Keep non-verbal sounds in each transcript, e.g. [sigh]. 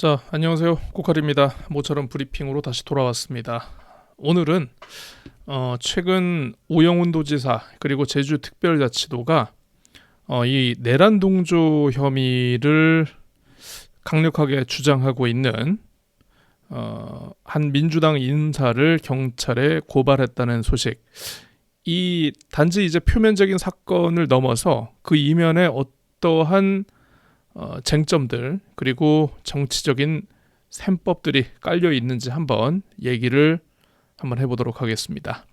자, 안녕하세요. 코칼입니다. 모처럼 브리핑으로 다시 돌아왔습니다. 오늘은 어, 최근 오영훈 도지사 그리고 제주 특별자치도가 어, 이 내란 동조 혐의를 강력하게 주장하고 있는 어, 한 민주당 인사를 경찰에 고발했다는 소식. 이 단지 이제 표면적인 사건을 넘어서 그 이면에 어떠한 어, 쟁점들 그리고 정치적인 셈법들이 깔려 있는지 한번 얘기를 한번 해보도록 하겠습니다.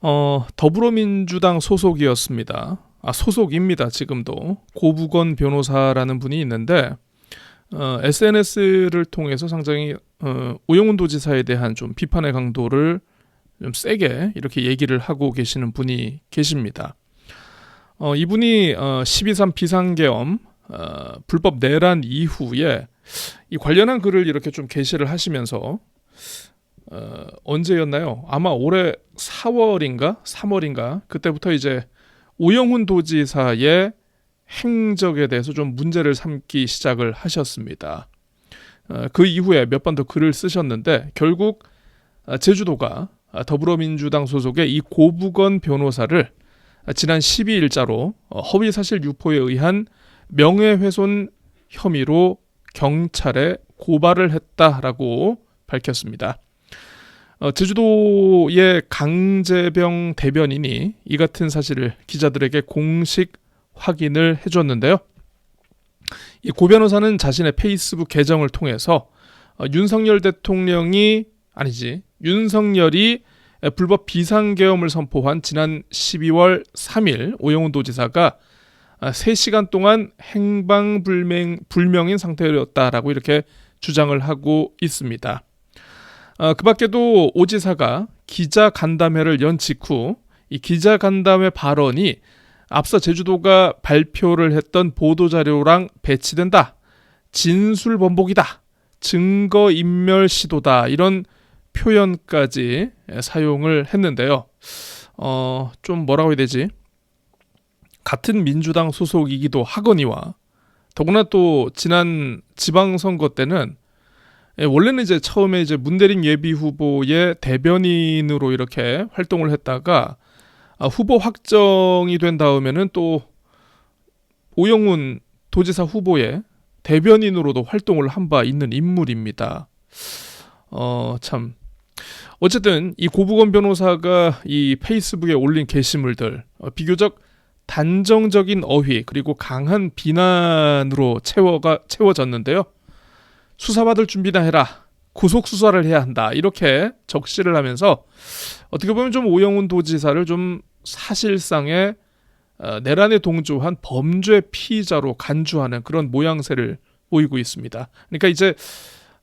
어, 더불어민주당 소속이었습니다. 아, 소속입니다. 지금도 고부건 변호사라는 분이 있는데 어, SNS를 통해서 상당히 어, 오영훈 도지사에 대한 좀 비판의 강도를 좀 세게 이렇게 얘기를 하고 계시는 분이 계십니다. 어, 이분이 어, 12.3 비상계엄 어, 불법 내란 이후에 이 관련한 글을 이렇게 좀 게시를 하시면서 어, 언제였나요? 아마 올해 4월인가 3월인가 그때부터 이제 오영훈 도지사의 행적에 대해서 좀 문제를 삼기 시작을 하셨습니다. 어, 그 이후에 몇 번 더 글을 쓰셨는데 결국 아, 제주도가 아, 더불어민주당 소속의 이 고부건 변호사를 지난 12일자로 어, 허위 사실 유포에 의한 명예훼손 혐의로 경찰에 고발을 했다라고 밝혔습니다. 어, 제주도의 강재병 대변인이 이 같은 사실을 기자들에게 공식 확인을 해줬는데요. 이고 변호사는 자신의 페이스북 계정을 통해서 어, 윤석열 대통령이 아니지 윤석열이 불법 비상계엄을 선포한 지난 12월 3일 오영훈 도지사가 3시간 동안 행방불명 불명인 상태였다라고 이렇게 주장을 하고 있습니다. 어, 그 밖에도 오 지사가 기자 간담회를 연 직후 이 기자 간담회 발언이 앞서 제주도가 발표를 했던 보도 자료랑 배치된다. 진술 번복이다. 증거 인멸 시도다. 이런 표현까지 사용을 했는데요. 어, 좀 뭐라고 해야 되지? 같은 민주당 소속이기도 하거니와 더구나 또 지난 지방선거 때는 예, 원래는 이제 처음에 이제 문대림 예비 후보의 대변인으로 이렇게 활동을 했다가 아, 후보 확정이 된 다음에는 또 오영훈 도지사 후보의 대변인으로도 활동을 한 바 있는 인물입니다. 어, 참. 어쨌든 이 고부건 변호사가 이 페이스북에 올린 게시물들 어, 비교적 단정적인 어휘 그리고 강한 비난으로 채워가 채워졌는데요. 수사받을 준비나 해라. 구속 수사를 해야 한다. 이렇게 적시를 하면서 어떻게 보면 좀 오영훈 도지사를 좀 사실상의 어, 내란에 동조한 범죄 피의자로 간주하는 그런 모양새를 보이고 있습니다. 그러니까 이제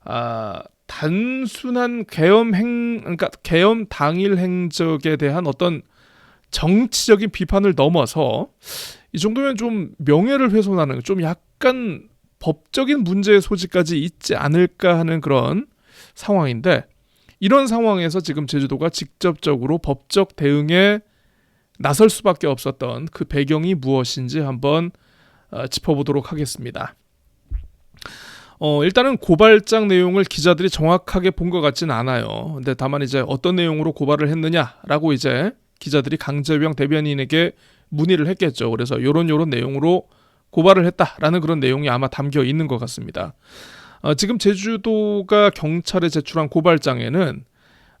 아, 단순한 계엄 행 그러니까 계엄 당일 행적에 대한 어떤 정치적인 비판을 넘어서 이 정도면 좀 명예를 훼손하는 좀 약간 법적인 문제의 소지까지 있지 않을까 하는 그런 상황인데 이런 상황에서 지금 제주도가 직접적으로 법적 대응에 나설 수밖에 없었던 그 배경이 무엇인지 한번 어, 짚어보도록 하겠습니다. 어, 일단은 고발장 내용을 기자들이 정확하게 본 것 같진 않아요. 근데 다만 이제 어떤 내용으로 고발을 했느냐라고 이제 기자들이 강재병 대변인에게 문의를 했겠죠. 그래서 요런 요런 내용으로 고발을 했다라는 그런 내용이 아마 담겨 있는 것 같습니다. 어, 지금 제주도가 경찰에 제출한 고발장에는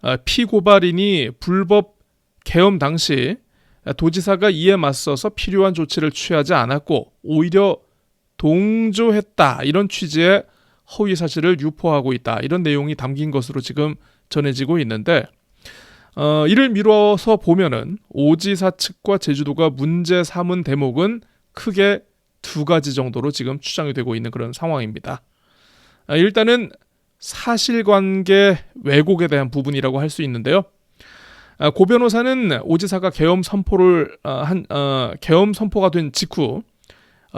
어, 피고발인이 불법 계엄 당시 도지사가 이에 맞서서 필요한 조치를 취하지 않았고 오히려 동조했다 이런 취지의 허위 사실을 유포하고 있다 이런 내용이 담긴 것으로 지금 전해지고 있는데 어, 이를 미뤄서 보면은 오지사 측과 제주도가 문제 삼은 대목은 크게 두 가지 정도로 지금 추정이 되고 있는 그런 상황입니다. 아, 일단은 사실관계 왜곡에 대한 부분이라고 할 수 있는데요. 아, 고 변호사는 오지사가 계엄 선포를 어, 한 어, 계엄 선포가 된 직후 어,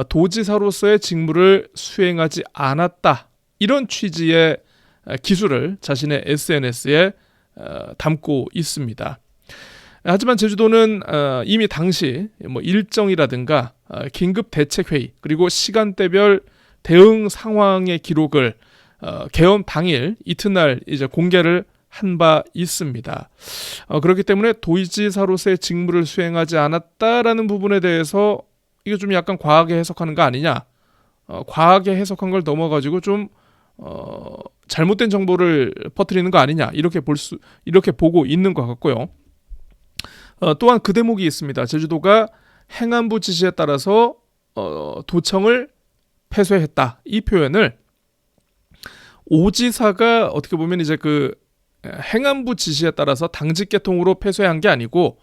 도지사로서의 직무를 수행하지 않았다. 이런 취지의 어, 기술을 자신의 SNS에 어, 담고 있습니다. 하지만 제주도는 이미 당시 뭐 일정이라든가 긴급 대책 회의 그리고 시간대별 대응 상황의 기록을 어, 개헌 당일 이튿날 이제 공개를 한 바 있습니다. 어, 그렇기 때문에 도지사로서의 직무를 수행하지 않았다라는 부분에 대해서 이거 좀 약간 과하게 해석하는 거 아니냐? 어, 과하게 해석한 걸 넘어가지고 좀 어, 잘못된 정보를 퍼뜨리는 거 아니냐 이렇게 볼 수 이렇게 보고 있는 것 같고요. 어, 또한 그 대목이 있습니다. 제주도가 행안부 지시에 따라서 어, 도청을 폐쇄했다 이 표현을 오지사가 어떻게 보면 이제 그 행안부 지시에 따라서 당직 개통으로 폐쇄한 게 아니고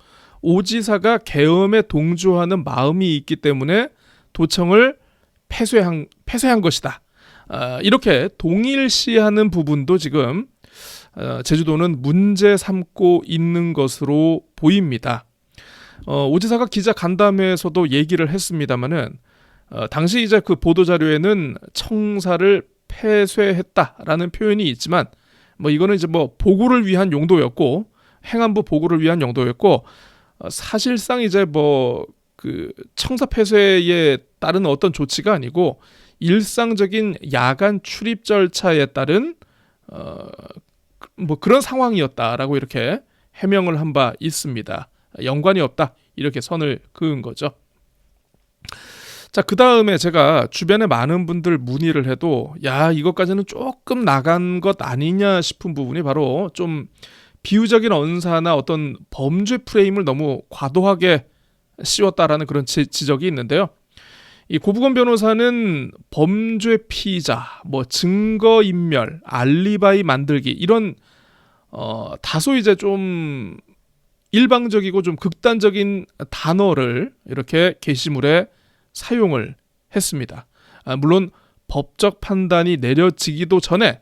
오지사가 계엄에 동조하는 마음이 있기 때문에 도청을 폐쇄한 폐쇄한 것이다. 어, 이렇게 동일시하는 부분도 지금 어, 제주도는 문제 삼고 있는 것으로 보입니다. 어, 오지사가 기자 간담회에서도 얘기를 했습니다마는 어, 당시 이제 그 보도 자료에는 청사를 폐쇄했다라는 표현이 있지만 뭐 이거는 이제 뭐 보고를 위한 용도였고 행안부 보고를 위한 용도였고 어, 사실상 이제 뭐 그 청사 폐쇄에 따른 어떤 조치가 아니고 일상적인 야간 출입 절차에 따른 어, 뭐 그런 상황이었다라고 이렇게 해명을 한 바 있습니다. 연관이 없다 이렇게 선을 그은 거죠. 자, 그 다음에 제가 주변에 많은 분들 문의를 해도, 야, 이것까지는 조금 나간 것 아니냐 싶은 부분이 바로 좀 비유적인 언사나 어떤 범죄 프레임을 너무 과도하게 씌웠다라는 그런 지, 지적이 있는데요. 이 고부건 변호사는 범죄 피의자, 뭐 증거 인멸, 알리바이 만들기 이런 어 다소 이제 좀 일방적이고 좀 극단적인 단어를 이렇게 게시물에 사용을 했습니다. 아, 물론 법적 판단이 내려지기도 전에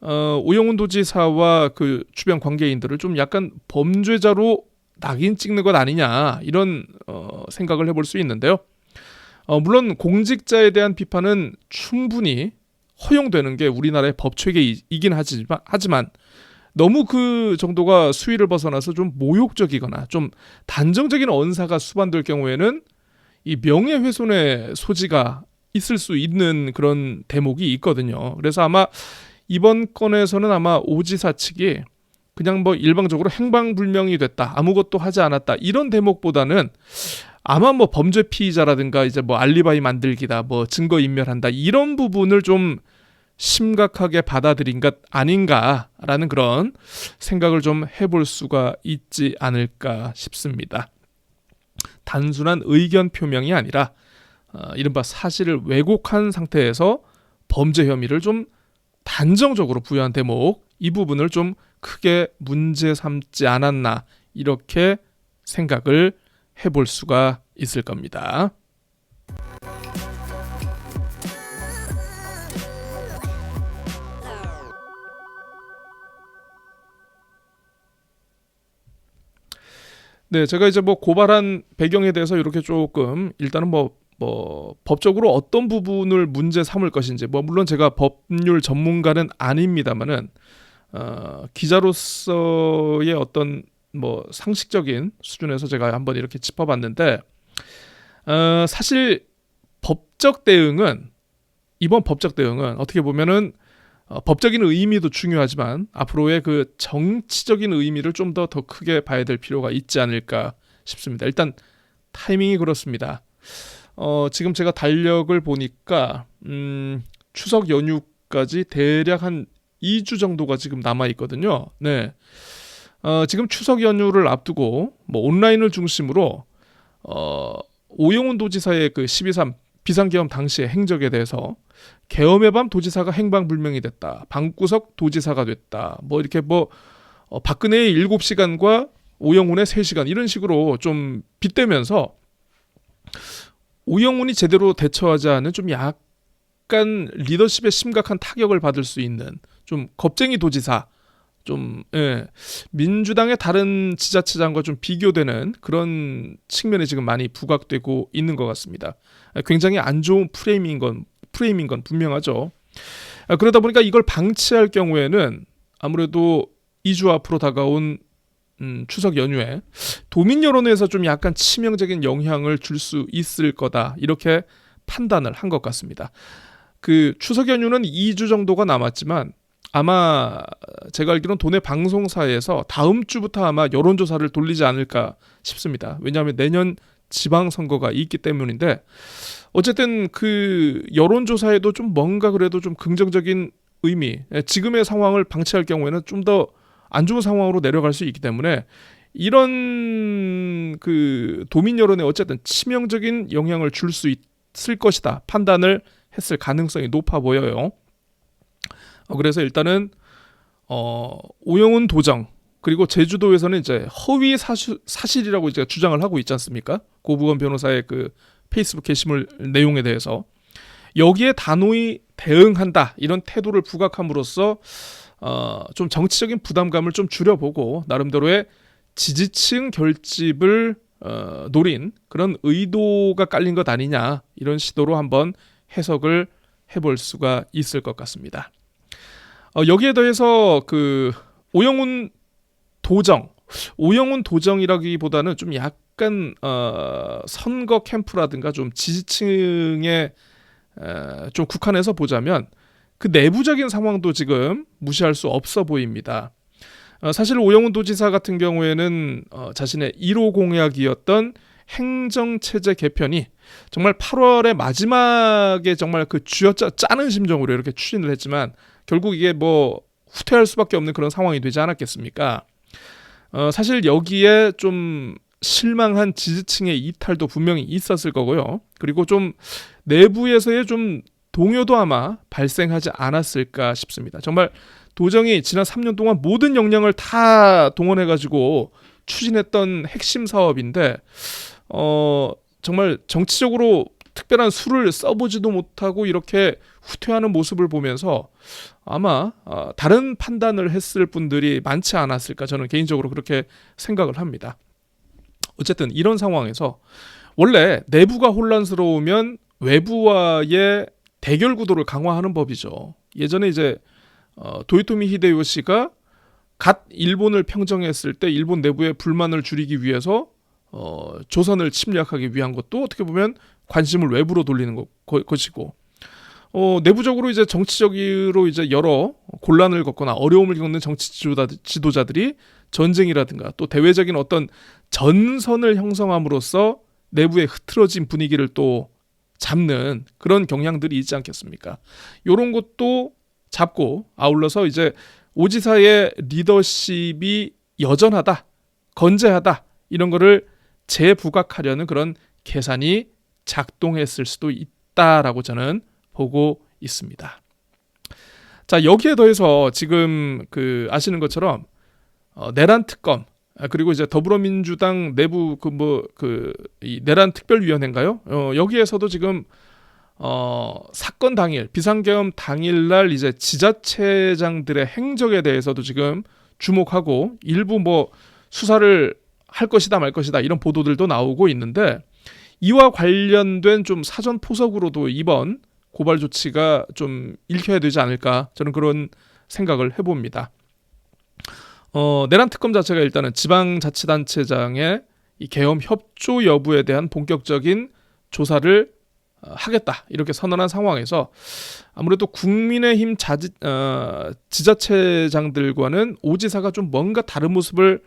어, 오영훈 도지사와 그 주변 관계인들을 좀 약간 범죄자로 낙인 찍는 것 아니냐 이런 어, 생각을 해볼 수 있는데요. 어, 물론 공직자에 대한 비판은 충분히 허용되는 게 우리나라의 법 체계이긴 하지만, 하지만 너무 그 정도가 수위를 벗어나서 좀 모욕적이거나 좀 단정적인 언사가 수반될 경우에는 이 명예훼손의 소지가 있을 수 있는 그런 대목이 있거든요. 그래서 아마 이번 건에서는 아마 오지사 측이 그냥 뭐 일방적으로 행방불명이 됐다, 아무것도 하지 않았다 이런 대목보다는 아마 뭐 범죄 피의자라든가 이제 뭐 알리바이 만들기다, 뭐 증거 인멸한다 이런 부분을 좀 심각하게 받아들인 것 아닌가라는 그런 생각을 좀 해볼 수가 있지 않을까 싶습니다. 단순한 의견 표명이 아니라 어, 이른바 사실을 왜곡한 상태에서 범죄 혐의를 좀 단정적으로 부여한 대목 이 부분을 좀 크게 문제 삼지 않았나 이렇게 생각을 해볼 수가 있을 겁니다. 네, 제가 이제 뭐 고발한 배경에 대해서 이렇게 조금 일단은 뭐, 뭐 법적으로 어떤 부분을 문제 삼을 것인지 뭐 물론 제가 법률 전문가는 아닙니다만은 어, 기자로서의 어떤 뭐 상식적인 수준에서 제가 한번 이렇게 짚어봤는데 어, 사실 법적 대응은 이번 법적 대응은 어떻게 보면은 어, 법적인 의미도 중요하지만 앞으로의 그 정치적인 의미를 좀 더더 크게 봐야 될 필요가 있지 않을까 싶습니다. 일단 타이밍이 그렇습니다. 어, 지금 제가 달력을 보니까 음, 추석 연휴까지 대략 한 2주 정도가 지금 남아 있거든요. 네. 어, 지금 추석 연휴를 앞두고 뭐 온라인을 중심으로 어, 오영훈 도지사의 그 12.3 비상계엄 당시의 행적에 대해서 계엄의 밤 도지사가 행방불명이 됐다. 방구석 도지사가 됐다. 뭐 이렇게 뭐 어, 박근혜의 7시간과 오영훈의 3시간 이런 식으로 좀 빗대면서 오영훈이 제대로 대처하지 않은 좀 약간 리더십에 심각한 타격을 받을 수 있는 좀 겁쟁이 도지사 좀 예, 민주당의 다른 지자체장과 좀 비교되는 그런 측면이 지금 많이 부각되고 있는 것 같습니다. 굉장히 안 좋은 프레임인 건 프레임인 건 분명하죠. 아, 그러다 보니까 이걸 방치할 경우에는 아무래도 2주 앞으로 다가온 음, 추석 연휴에 도민 여론에서 좀 약간 치명적인 영향을 줄 수 있을 거다 이렇게 판단을 한 것 같습니다. 그 추석 연휴는 2주 정도가 남았지만 아마 제가 알기로는 도내 방송사에서 다음 주부터 아마 여론조사를 돌리지 않을까 싶습니다. 왜냐하면 내년 지방선거가 있기 때문인데 어쨌든 그 여론조사에도 좀 뭔가 그래도 좀 긍정적인 의미, 예, 지금의 상황을 방치할 경우에는 좀더 안 좋은 상황으로 내려갈 수 있기 때문에 이런 그 도민 여론에 어쨌든 치명적인 영향을 줄 수 있을 것이다 판단을 했을 가능성이 높아 보여요. 어, 그래서 일단은 어, 오영훈 도정 그리고 제주도에서는 이제 허위 사실, 사실이라고 이제 주장을 하고 있지 않습니까? 고부건 변호사의 그 페이스북 게시물 내용에 대해서 여기에 단호히 대응한다 이런 태도를 부각함으로써 어, 좀 정치적인 부담감을 좀 줄여보고 나름대로의 지지층 결집을 어, 노린 그런 의도가 깔린 것 아니냐 이런 시도로 한번 해석을 해볼 수가 있을 것 같습니다. 어, 여기에 더해서 그 오영훈 도정, 오영훈 도정이라기보다는 좀 약간 어, 선거 캠프라든가 좀 지지층에 에, 좀 국한해서 보자면 그 내부적인 상황도 지금 무시할 수 없어 보입니다. 어, 사실 오영훈 도지사 같은 경우에는 어, 자신의 1호 공약이었던 행정체제 개편이 정말 8월의 마지막에 정말 그 쥐어짜 짜는 심정으로 이렇게 추진을 했지만 결국 이게 뭐 후퇴할 수밖에 없는 그런 상황이 되지 않았겠습니까? 어, 사실 여기에 좀 실망한 지지층의 이탈도 분명히 있었을 거고요. 그리고 좀 내부에서의 좀 동요도 아마 발생하지 않았을까 싶습니다. 정말 도정이 지난 3년 동안 모든 역량을 다 동원해가지고 추진했던 핵심 사업인데, 어, 정말 정치적으로 특별한 수를 써보지도 못하고 이렇게 후퇴하는 모습을 보면서 아마 어, 다른 판단을 했을 분들이 많지 않았을까 저는 개인적으로 그렇게 생각을 합니다. 어쨌든 이런 상황에서 원래 내부가 혼란스러우면 외부와의 대결 구도를 강화하는 법이죠. 예전에 이제 어, 도요토미 히데요시가 갓 일본을 평정했을 때 일본 내부의 불만을 줄이기 위해서 어, 조선을 침략하기 위한 것도 어떻게 보면 관심을 외부로 돌리는 것, 것이고 어, 내부적으로 이제 정치적으로 이제 여러 곤란을 겪거나 어려움을 겪는 정치 지도자, 들이 전쟁이라든가 또 대외적인 어떤 전선을 형성함으로써 내부의 흐트러진 분위기를 또 잡는 그런 경향들이 있지 않겠습니까? 요런 것도 잡고 아울러서 이제 오지사의 리더십이 여전하다, 건재하다 이런 거를 재부각하려는 그런 계산이 작동했을 수도 있다라고 저는 보고 있습니다. 자 여기에 더해서 지금 그 아시는 것처럼 어, 내란 특검 아, 그리고 이제 더불어민주당 내부 그 뭐 그 이 내란 특별위원회인가요? 어, 여기에서도 지금 어, 사건 당일 비상계엄 당일날 이제 지자체장들의 행적에 대해서도 지금 주목하고 일부 뭐 수사를 할 것이다 말 것이다 이런 보도들도 나오고 있는데 이와 관련된 좀 사전 포석으로도 이번 고발 조치가 좀 읽혀야 되지 않을까 저는 그런 생각을 해봅니다. 어, 내란 특검 자체가 일단은 지방자치단체장의 이 계엄 협조 여부에 대한 본격적인 조사를 어, 하겠다 이렇게 선언한 상황에서 아무래도 국민의힘 자지, 어, 지자체장들과는 오지사가 좀 뭔가 다른 모습을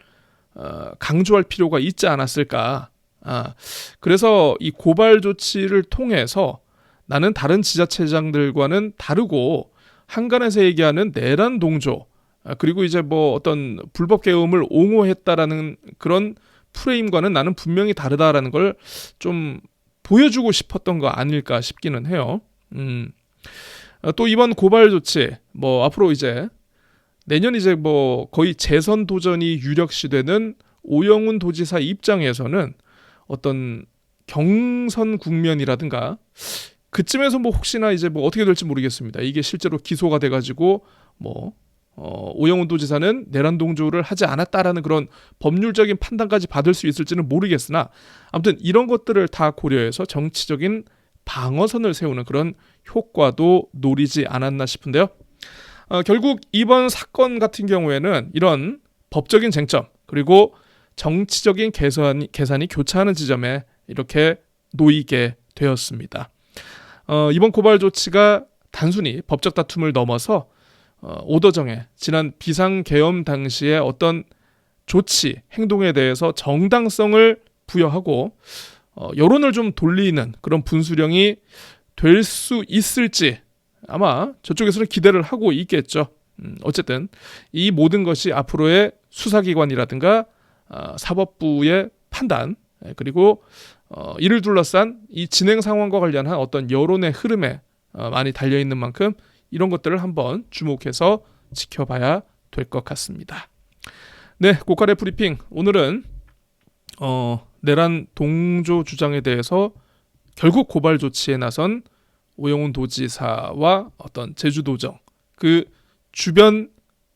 어, 강조할 필요가 있지 않았을까. 아, 그래서 이 고발 조치를 통해서 나는 다른 지자체장들과는 다르고 한간에서 얘기하는 내란 동조 아, 그리고 이제 뭐 어떤 불법 계엄을 옹호했다라는 그런 프레임과는 나는 분명히 다르다라는 걸 좀 보여주고 싶었던 거 아닐까 싶기는 해요. 음. 아, 또 이번 고발 조치 뭐 앞으로 이제 내년 이제 뭐 거의 재선 도전이 유력시되는 오영훈 도지사 입장에서는 어떤 경선 국면이라든가 그쯤에서 뭐 혹시나 이제 뭐 어떻게 될지 모르겠습니다. 이게 실제로 기소가 돼가지고 뭐 어, 오영훈 도지사는 내란 동조를 하지 않았다라는 그런 법률적인 판단까지 받을 수 있을지는 모르겠으나 아무튼 이런 것들을 다 고려해서 정치적인 방어선을 세우는 그런 효과도 노리지 않았나 싶은데요. 어, 결국 이번 사건 같은 경우에는 이런 법적인 쟁점 그리고 정치적인 계산이, 계산이 교차하는 지점에 이렇게 놓이게 되었습니다. 어, 이번 고발 조치가 단순히 법적 다툼을 넘어서 어, 오더정에 지난 비상계엄 당시에 어떤 조치, 행동에 대해서 정당성을 부여하고 어, 여론을 좀 돌리는 그런 분수령이 될 수 있을지 아마 저쪽에서는 기대를 하고 있겠죠. 음, 어쨌든 이 모든 것이 앞으로의 수사기관이라든가 아, 사법부의 판단 예, 그리고 어, 이를 둘러싼 이 진행 상황과 관련한 어떤 여론의 흐름에 어, 많이 달려 있는 만큼 이런 것들을 한번 주목해서 지켜봐야 될 것 같습니다. 네, 고칼의 브리핑 오늘은 어, 내란 동조 주장에 대해서 결국 고발 조치에 나선 오영훈 도지사와 어떤 제주도정 그 주변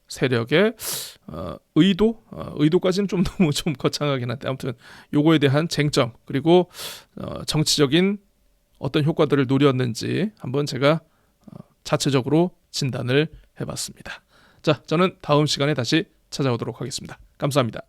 세력의 어, 의도 어, 의도까지는 좀 [laughs] 너무 좀 거창하긴 한데 아무튼 요거에 대한 쟁점 그리고 어, 정치적인 어떤 효과들을 노렸는지 한번 제가 어, 자체적으로 진단을 해봤습니다. 자, 저는 다음 시간에 다시 찾아오도록 하겠습니다. 감사합니다.